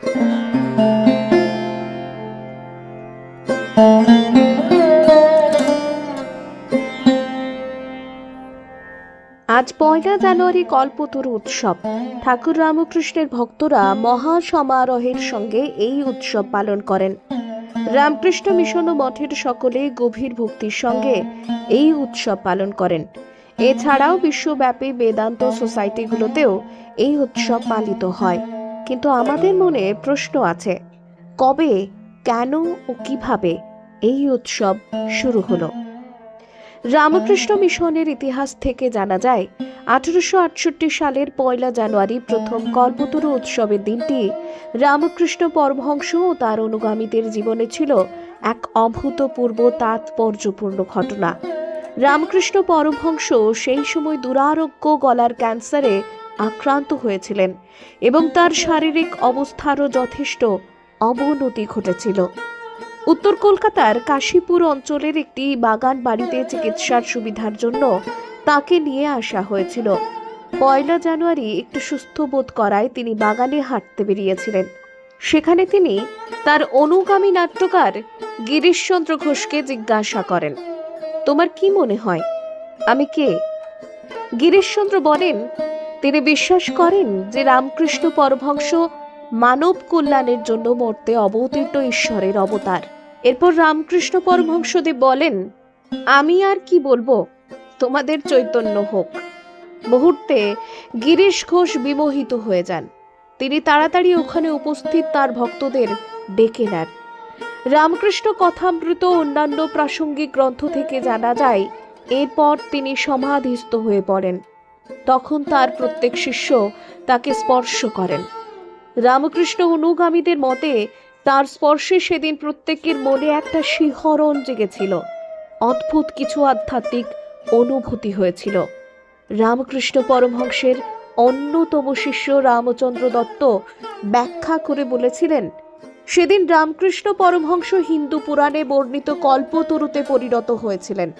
আজ পয়লা জানুয়ারি কল্পতরু উৎসব। ঠাকুর রামকৃষ্ণের ভক্তরা মহা সমারোহের সঙ্গে এই উৎসব পালন করেন। রামকৃষ্ণ মিশন ও মঠের সকলে গভীর ভক্তির সঙ্গে এই উৎসব পালন করেন। এছাড়াও বিশ্বব্যাপী বেদান্ত সোসাইটিগুলোতেও এই উৎসব পালিত হয়। কিন্তু আমাদের মনে প্রশ্ন আছে, কবে, কেন ও কীভাবে এই উৎসব শুরু হলো? রামকৃষ্ণ মিশনের ইতিহাস থেকে জানা যায়, আঠারোশো আটষট্টি সালের পয়লা জানুয়ারি প্রথম কল্পতরু উৎসবের দিনটি রামকৃষ্ণ পরমহংস ও তার অনুগামীদের জীবনে ছিল এক অভূতপূর্ব তাৎপর্যপূর্ণ ঘটনা। রামকৃষ্ণ পরমহংস সেই সময় দুরারোগ্য গলার ক্যান্সারে আক্রান্ত হয়েছিলেন এবং তার শারীরিক অবস্থারও যথেষ্ট অবনতি ঘটেছিল। উত্তর কলকাতার কাশীপুর অঞ্চলের একটি বাগান বাড়িতে চিকিৎসার সুবিধার জন্য তাকে নিয়ে আসা হয়েছিল। পয়লা জানুয়ারি একটু সুস্থ বোধ করায় তিনি বাগানে হাঁটতে বেরিয়েছিলেন। সেখানে তিনি তার অনুগামী নাট্যকার গিরিশচন্দ্র ঘোষকে জিজ্ঞাসা করেন, তোমার কি মনে হয়? আমি কে? গিরিশচন্দ্র বলেন তিনি বিশ্বাস করেন যে রামকৃষ্ণ পরভংশ মানব কল্যাণের জন্য মরতে অবতীর্ণ ঈশ্বরের অবতার। এরপর রামকৃষ্ণ পরমহংসদেব বলেন, আমি আর কি বলব? তোমাদের চৈতন্য হোক। মুহূর্তে গিরিশ ঘোষ বিমোহিত হয়ে যান। তিনি তাড়াতাড়ি ওখানে উপস্থিত তার ভক্তদের ডেকে নেন। রামকৃষ্ণ কথামৃত অন্যান্য প্রাসঙ্গিক গ্রন্থ থেকে জানা যায়, এরপর তিনি সমাধিস্থ হয়ে পড়েন। তখন তার প্রত্যেক শিষ্য তাকে স্পর্শ করেন। রামকৃষ্ণ অনুগামীদের মতে তার স্পর্শে সেদিন প্রত্যেকের মনে একটা শিহরণ জেগেছিল। অদ্ভুত কিছু আধ্যাত্মিক অনুভূতি হয়েছিল। রামকৃষ্ণ পরমহংসের অন্যতম শিষ্য রামচন্দ্র দত্ত ব্যাখ্যা করে বলেছিলেন, সেদিন রামকৃষ্ণ পরমহংস হিন্দু পুরাণে বর্ণিত কল্পতরুতে পরিণত হয়েছিলেন।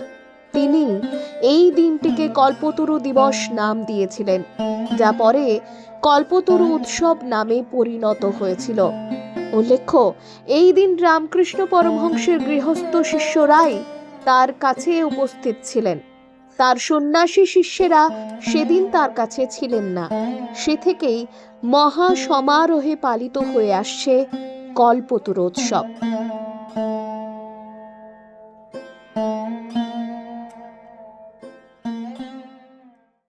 তিনি এই দিনটিকে কল্পতরু দিবস নাম দিয়েছিলেন, যা পরে কল্পতরু উৎসব নামে পরিণত হয়েছিল। উল্লেখ্য, এই দিন রামকৃষ্ণ পরমহংসের গৃহস্থ শিষ্য রায় তার কাছে উপস্থিত ছিলেন। তার সন্ন্যাসী শিষ্যেরা সেদিন তার কাছে ছিলেন না। সে থেকেই মহা সমারোহে পালিত হয়ে আসছে কল্পতরু উৎসব।